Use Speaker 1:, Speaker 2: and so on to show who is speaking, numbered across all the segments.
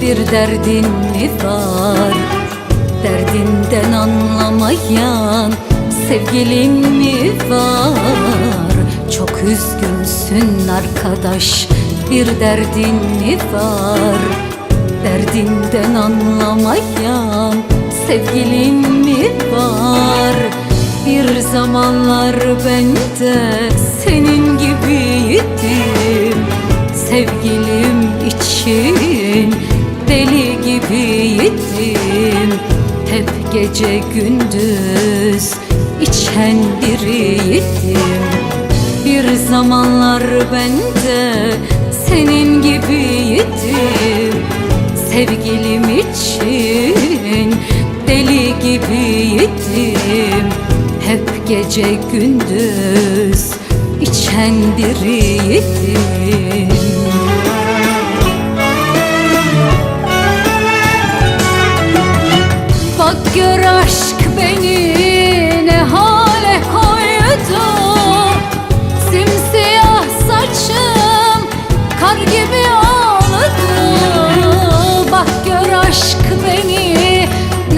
Speaker 1: bir derdin mi var? Derdinden anlamayan sevgilin mi var? Çok üzgünsün arkadaş bir derdin mi var? Derdinden anlamayan sevgilin mi var? Bir zamanlar ben de senin gibiydim. Sevgilim deli gibiydim Hep gece gündüz içen biriydim Bir zamanlar ben de senin gibiydim Sevgilim için deli gibiydim Hep gece gündüz içen biriydim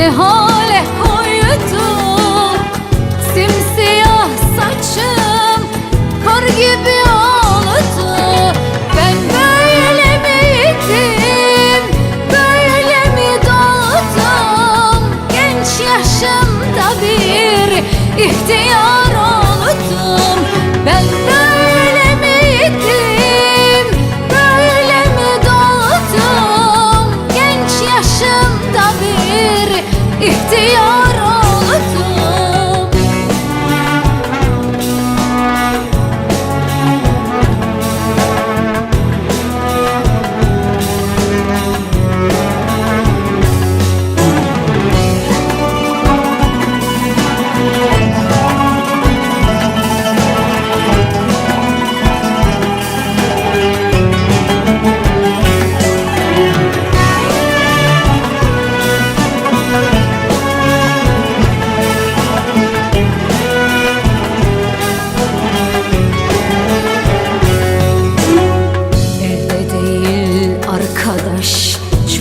Speaker 1: the home.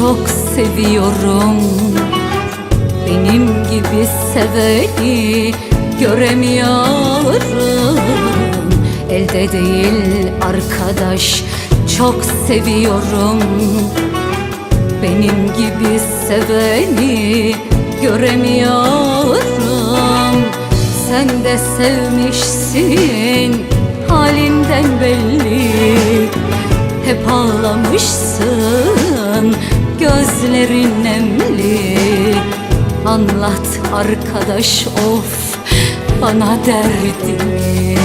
Speaker 1: Çok seviyorum. Benim gibi seveni göremiyorum. Elde değil arkadaş çok seviyorum. Benim gibi seveni göremiyorum. Sen de sevmişsin halinden belli. Hep ağlamışsın Gözlerin nemli Anlat arkadaş of Bana derdini.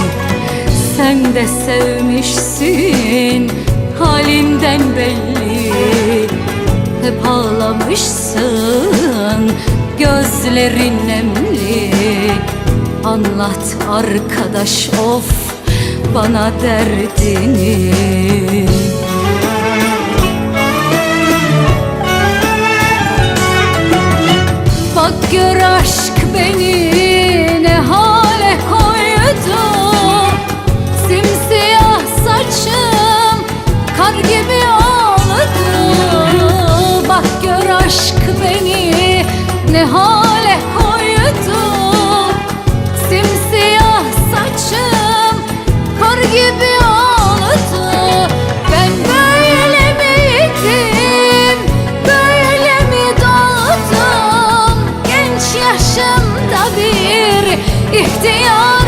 Speaker 1: Sen de sevmişsin Halinden belli. Hep ağlamışsın Gözlerin nemli Anlat arkadaş of bana derdini ihtiyar